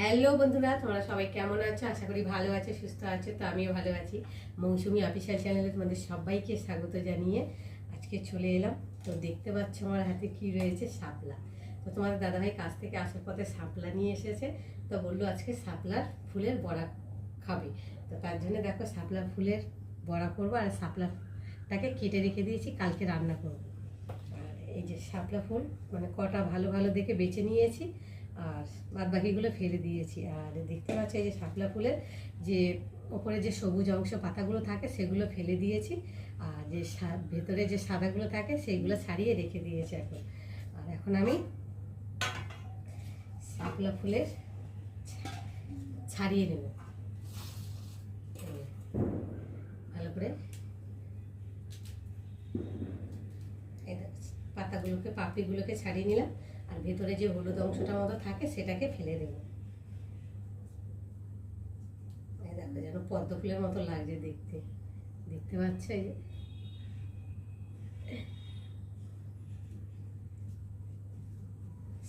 Hello বন্ধুরা, তোমরা সবাই কেমন আছো? আশা করি ভালো আছো, সুস্থ আছো, তো আমিও ভালো আছি। মৌসুমি অফিসিয়াল চ্যানেলে তোমাদের সবাইকে স্বাগত জানিয়ে আজকে চলে এলাম। তো দেখতে পাচ্ছ আমার হাতে কি রয়েছে? শাপলা। তো তোমাদের দাদাভাই কাছ থেকে আসার পথে শাপলা নিয়ে এসেছে। তো বলল আজকে শাপলার ফুলের বড়া খাবে। তো তার জন্য দেখো শাপলা ফুলের বড়া করব আর শাপলাটাকে কেটে রেখে দিয়েছি, কালকে রান্না করব। এই যে শাপলা ফুল মানে কটা ভালো ভালো দেখে বেছে নিয়েছি। আর বাদ বাকিগুলো ফেলে দিয়েছি। আর দেখতে পাচ্ছি যে শাপলা ফুলের যে ওপরে যে সবুজ অংশ পাতাগুলো থাকে, সেগুলো ফেলে দিয়েছি। আর যে ভেতরে যে সাদাগুলো থাকে, সেইগুলো ছাড়িয়ে রেখে দিয়েছি এখন। আর এখন আমি শাপলা ফুলের ছাড়িয়ে নেব। ভালো করে পাতাগুলোকে, পাপড়িগুলোকে ছাড়িয়ে নিলাম। ভেতরে যে হলুদ অংশটা মতো থাকে, সেটাকে ফেলে দেব। দেখো যেন পদ্ম ফুলের মতো লাগছে দেখতে। দেখতে পাচ্ছ এই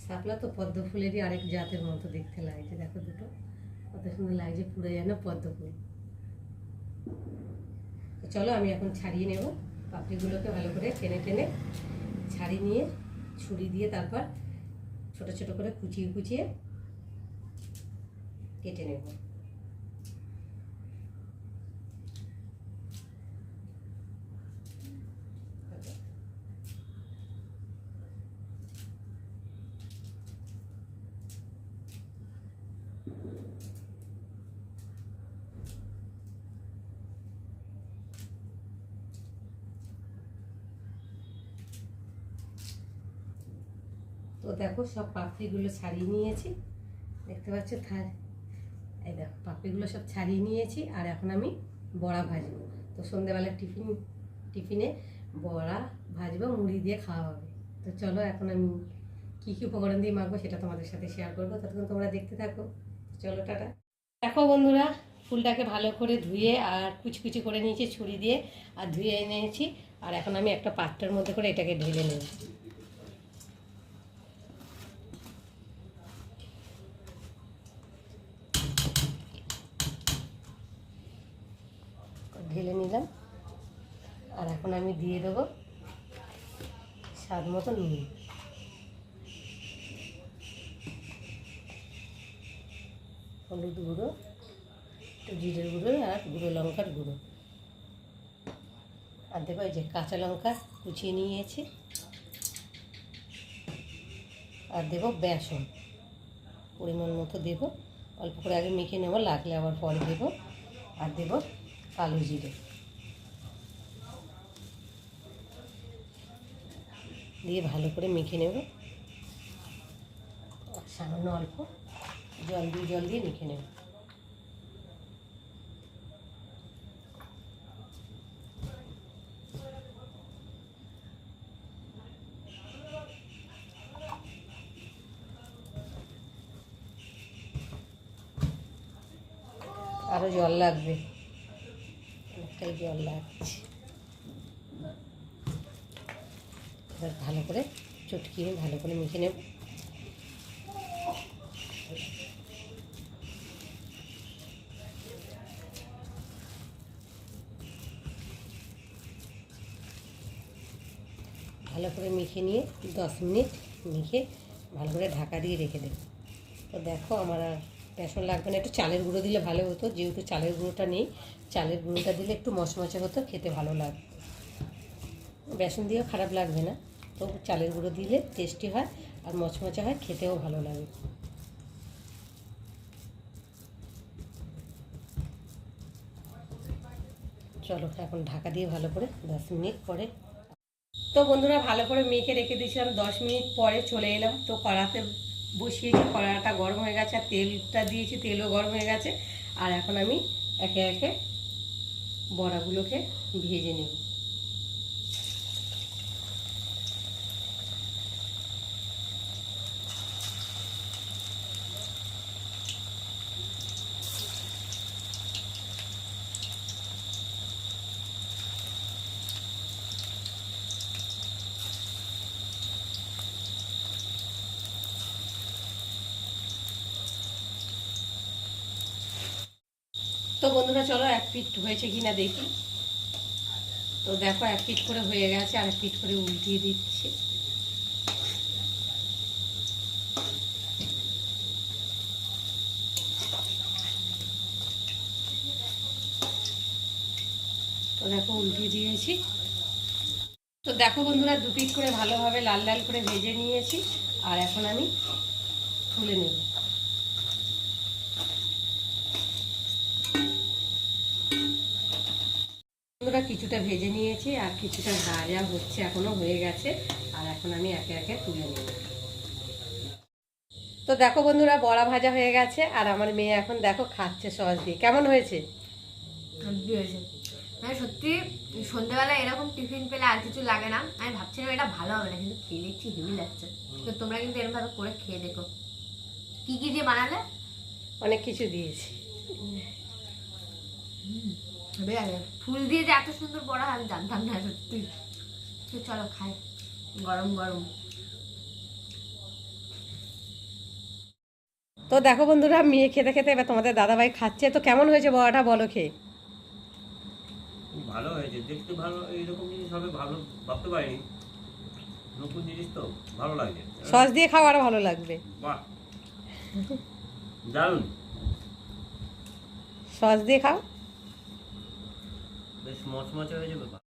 শাপলা তো পদ্ম ফুলেরই আরেক জাতের মতো দেখতে লাগছে। দেখো দুটো, কত সুন্দর লাগছে পুরো যেন পদ্ম ফুল। চলো আমি এখন ছাড়িয়ে নেব। পাপড়িগুলোকে ভালো করে টেনে টেনে ছাড়িয়ে নিয়ে, ছুরি দিয়ে তারপর ছোট ছোট করে কুচিয়ে কুচিয়ে কেটে নেব তো দেখো সব পাপড়িগুলো ছাড়িয়ে নিয়েছি। দেখতে পাচ্ছ থার এই দেখো, পাপড়িগুলো সব ছাড়িয়ে নিয়েছি আর এখন আমি বড়া ভাজবো। তো সন্ধ্যেবেলা টিফিন, টিফিনে বড়া ভাজবো, মুড়ি দিয়ে খাওয়া হবে। তো চলো এখন আমি কী কী উপকরণ দিয়ে মাখবো সেটা তোমাদের সাথে শেয়ার করব। ততক্ষণ তোমরা দেখতে থাকো। চলো, টাটা। দেখো বন্ধুরা, ফুলটাকে ভালো করে ধুয়ে আর কুচি কুচি করে নিয়েছি ছুরি দিয়ে, আর ধুয়ে এনেছি। আর এখন আমি একটা পাত্রের মধ্যে করে এটাকে ঢেলে নেব ঢেলে নিলাম আর এখন আমি দিয়ে দেবো স্বাদ মতো নুন। হলুদ গুঁড়ো, একটু জিরের গুঁড়ো আর গুঁড়ো লঙ্কার গুঁড়ো। আর এই যে কাঁচা লঙ্কা কুচিয়ে নিয়েছি। আর দেবো বেসন। পরিমাণ মতো দেবো। অল্প করে আগে মেখে নেব, লাগলে আবার পরে দেবো। আর দেবো কালো জিরে। দিয়ে ভালো করে মেখে নেব। সামান্য অল্প জল দিয়ে জল দিয়ে মেখে নেব। আরও জল লাগবে। অনেকটাই জল লাগছে। এবার ভালো করে চটকিয়ে ভালো করে মেখে নেব। ভালো করে মেখে নিয়ে দশ মিনিট মেখে ভালো করে ঢাকা দিয়ে রেখে দেব। তো দেখো আমার আর বেসন লাগবে না। একটু চালের গুঁড়ো দিলে ভালো হতো, যেহেতু চালের গুঁড়োটা নেই, চালের গুঁড়োটা দিলে একটু মচমচে হতো, খেতে ভালো লাগবে বেসন দিয়েও খারাপ লাগবে না। তবু চালের গুঁড়ো দিলে টেস্টি হয় আর মচমচে হয়, খেতেও ভালো লাগে। চলো, এখন ঢাকা দিয়ে ভালো করে দশ মিনিট পরে। তো বন্ধুরা, ভালো করে মেখে রেখে দিয়েছিলাম, দশ মিনিট পরে চলে এলাম। তো কড়াতে বসিয়েছি কড়াটা গরম হয়ে গেছে, আর তেলটা দিয়েছি, তেলও গরম হয়ে গেছে। আর এখন আমি একে একে বড়াগুলোকে ভেজে নেব। তো বন্ধুরা, চলো এক পিঠ হয়েছে কিনা দেখি। তো দেখো, এক পিঠ করে হয়ে গেছে আর এক পিঠ করে উল্টিয়ে দিচ্ছি। তো দেখো, উল্টিয়ে দিয়েছি। তো দেখো বন্ধুরা, দু পিঠ করে ভালোভাবে লাল লাল করে ভেজে নিয়েছি, আর এখন আমি তুলে নেব। বন্ধুরা কিছুটা ভেজে নিয়েছি আর কিছুটা ভাজা হচ্ছে এখনও হয়ে গেছে। আর এখন আমি একে একে তুলে নিই তো দেখো বন্ধুরা বড়া ভাজা হয়ে গেছে আর আমার মেয়ে এখন দেখো খাচ্ছে সস দিয়ে। কেমন হয়েছে? মানে সত্যি সন্ধ্যেবেলা এরকম টিফিন পেলে আর কিছু লাগে না। আমি ভাবছিলাম এটা ভালো হবে না কিন্তু খেয়ে দেখছি হেভি লাগছে। তো তোমরা কিন্তু এরকম ভাবে করে খেয়ে দেখো। কি কি দিয়ে বানালে? অনেক কিছু দিয়েছি। হেভি ফুল দিয়ে যে এত সুন্দর বড়া হয় আমি জানতাম না সত্যি। তো চলো খাই। গরম গরম। তো দেখো বন্ধুরা মেয়ে খেতে খেতে এবার তোমাদের দাদাভাই খাচ্ছে। তো কেমন হয়েছে বড়াটা বলো খেয়ে? ভালো হয়েছে দেখতে ভালো এইরকম জিনিস হবে ভালো ভাবতে পারিনি। নতুন জিনিস তো ভালো লাগছে। সস দিয়ে খাওয়া আরও ভালো লাগবে। বাহ। দারুণ। সস দিয়ে খাও। বেশ মচমচে হয়ে যাবে